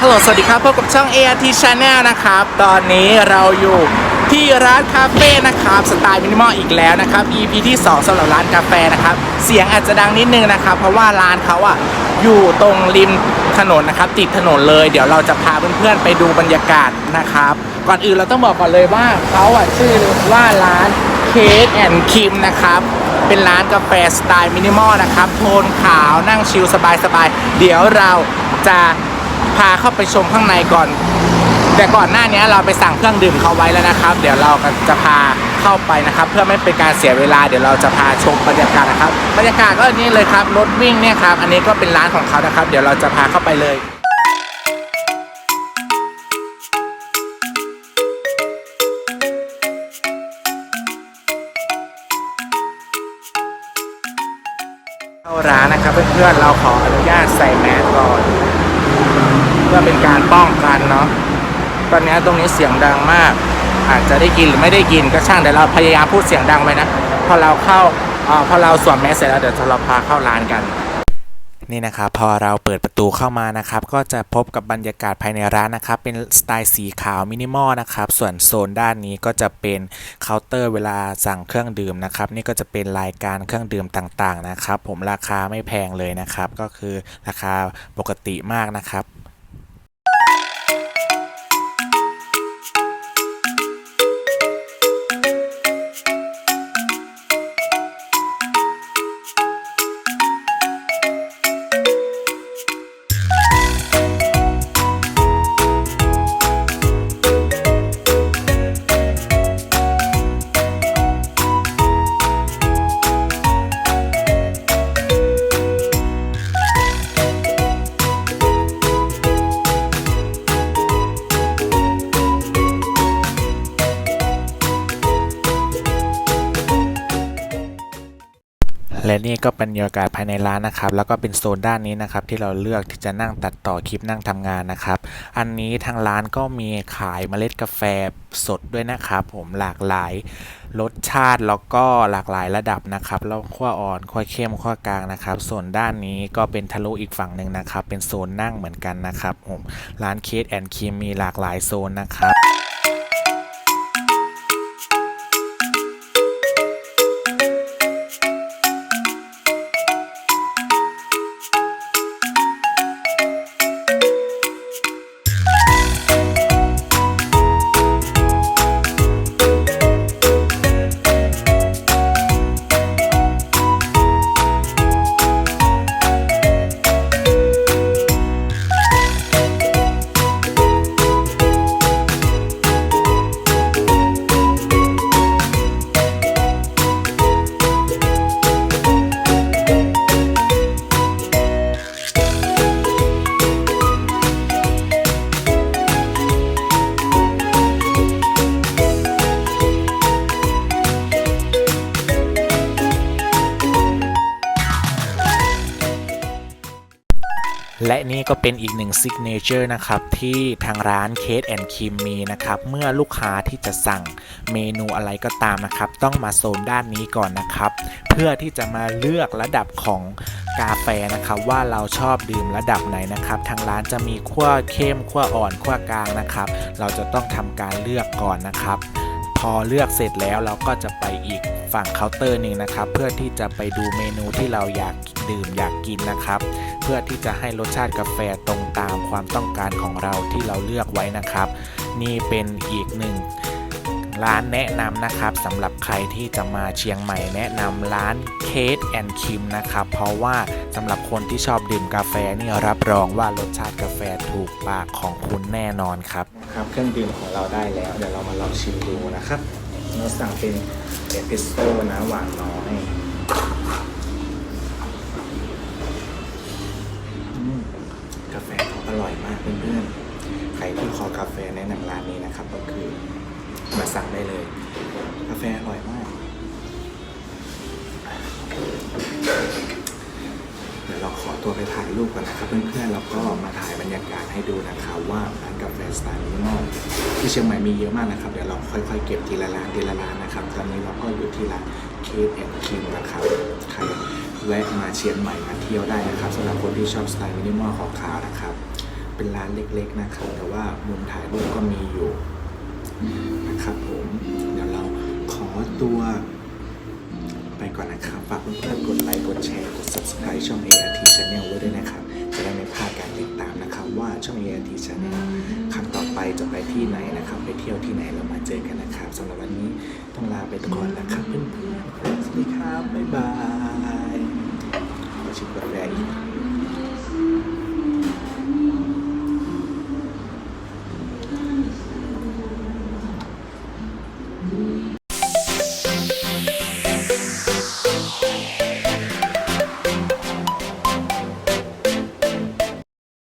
ฮัลโหล สวัสดีครับ พบกับช่อง ART Channel นะครับ ตอนนี้เราอยู่ที่ร้านคาเฟ่นะครับ สไตล์มินิมอลอีกแล้วนะครับ EP ที่ 2สำหรับร้านกาแฟนะครับ เสียงอาจจะดังนิดนึงนะครับ เพราะว่าร้านเขาอะอยู่ตรงริมถนนนะครับ ติดถนนเลย เดี๋ยวเราจะพาเพื่อนๆไปดูบรรยากาศนะครับ ก่อนอื่นเราต้องบอกก่อนเลยว่าเขาอะชื่อว่าร้านเคสแอนด์คิมนะครับเป็นร้านกาแฟสไตล์มินิมอลนะครับ โทนขาวนั่งชิลสบายๆ เดี๋ยวเราจะ พาเข้าไปชมข้างในก่อน แต่ก่อนหน้านี้เราไปสั่งเครื่องดื่มเขาไว้แล้วนะครับ เดี๋ยวเราก็จะพาเข้าไปนะครับ เพื่อไม่เป็นการเสียเวลาเดี๋ยวเราจะพาชมบรรยากาศนะครับบรรยากาศก็นี่เลยครับรถวิ่งเนี่ยครับอันนี้ก็เป็นร้านของเขานะครับ เดี๋ยวเราจะพาเข้าไปเลยเข้าร้านนะครับเพื่อนๆเราขออนุญาตใส่แมสก่อน พื่อเป็นการป้องกันเนาะตอนนี้ตรงนี้เสียงดังมาก อาจจะได้ยินหรือไม่ได้ยินก็ช่างแต่เราพยายามพูดเสียงดังไปนะพอเราเข้าอพอเราสวมแมสเสร็จแล้วเดี๋ยวเราพาเข้าร้านกันนี่นะครับพอเราเปิดประตูเข้ามานะครับก็จะพบกับบรรยากาศภายในร้านนะครับเป็นสไตล์สีขาวมินิมอลนะครับส่วนโซนด้านนี้ก็จะเป็นเคาน์เตอร์เวลาสั่งเครื่องดื่มนะครับนี่ก็จะเป็นรายการเครื่องดื่มต่างๆนะครับผมราคาไม่แพงเลยนะครับก็คือราคาปกติมากนะครับ และนี่ก็เป็นบรรยากาศภายในร้านนะครับ แล้วก็เป็นโซนด้านนี้นะครับ ที่เราเลือกที่จะนั่งตัดต่อคลิปนั่งทำงานนะครับ อันนี้ทางร้านก็มีขายเมล็ดกาแฟสดด้วยนะครับผมหลากหลายรสชาติแล้วก็หลากหลายระดับนะครับแล้วขั้วอ่อนขั้วเข้มขั้วกลางนะครับ ส่วนด้านนี้ก็เป็นทะลุอีกฝั่งหนึ่งนะครับ เป็นโซนนั่งเหมือนกันนะครับผมร้านเคสแอนด์ครีมมีหลากหลายโซนนะครับ และนี่ก็เป็นอีกหนึ่งซิกเนเจอร์นะครับที่ทางร้านเคสแอนคิมมีนะครับเมื่อลูกค้าที่จะสั่งเมนูอะไรก็ตามนะครับ ต้องมาโซนด้านนี้ก่อนนะครับ เพื่อที่จะมาเลือกระดับของกาแฟนะครับ ว่าเราชอบดื่มระดับไหนนะครับ ทางร้านจะมีขั้วเข้มขั้วอ่อนขั้วกลางนะครับ เราจะต้องทำการเลือกก่อนนะครับ พอเลือกเสร็จแล้วเราก็จะไปอีกฝั่งเคาน์เตอร์หนึ่งนะครับ เพื่อที่จะไปดูเมนูที่เราอยากดื่มอยากกินนะครับ เพื่อที่จะให้รสชาติกาแฟตรงตามความต้องการของเราที่เราเลือกไว้นะครับ นี่เป็นอีกหนึ่ง ร้านแนะนำนะครับสำหรับใครที่จะมาเชียงใหม่แนะนำร้านเคสแอนคิมนะครับ เพราะว่าสำหรับคนที่ชอบดื่มกาแฟนี่รับรองว่ารสชาติกาแฟถูกปากของคุณแน่นอนครับ ครับเครื่องดื่มของเราได้แล้ว เดี๋ยวเรามาลองชิมดูนะครับ เราสั่งเป็นเอสเปรสโซ่นะหวานน้อยกาแฟเขาอร่อยมากเพื่อนๆ ใครที่คอกาแฟแนะนำร้านนี้นะครับก็คือ มาสั่งได้เลย กาแฟอร่อยมาก เดี๋ยวเราขอตัวไปถ่ายรูปก่อนนะครับเพื่อนๆแล้วก็มาถ่ายบรรยากาศให้ดูนะครับว่าร้านกาแฟสไตล์มินิมอลที่เชียงใหม่มีเยอะมากนะครับ เดี๋ยวเราค่อยๆเก็บทีละร้านทีละร้านนะครับ ตอนนี้เราก็อยู่ที่ร้านเคสแอนด์คิมนะครับใครแวะมาเชียงใหม่มาเที่ยวได้นะครับสำหรับคนที่ชอบสไตล์มินิมอลของขาวนะครับ เป็นร้านเล็กๆนะครับแต่ว่ามุมถ่ายรูปก็มีอยู่ นะครับผมเดี๋ยวเราขอตัวไปก่อนนะครับฝากเพื่อนๆกดไลค์กดแชร์กด subscribe ช่อง ART Channel ไว้ด้วยนะครับ จะได้ไม่พลาดการติดตามนะครับ ว่าช่อง ART Channel ครั้งต่อไปจะไปที่ไหนนะครับ ไปเที่ยวที่ไหนเรามาเจอกันนะครับสำหรับวันนี้ต้องลาไปก่อนนะครับ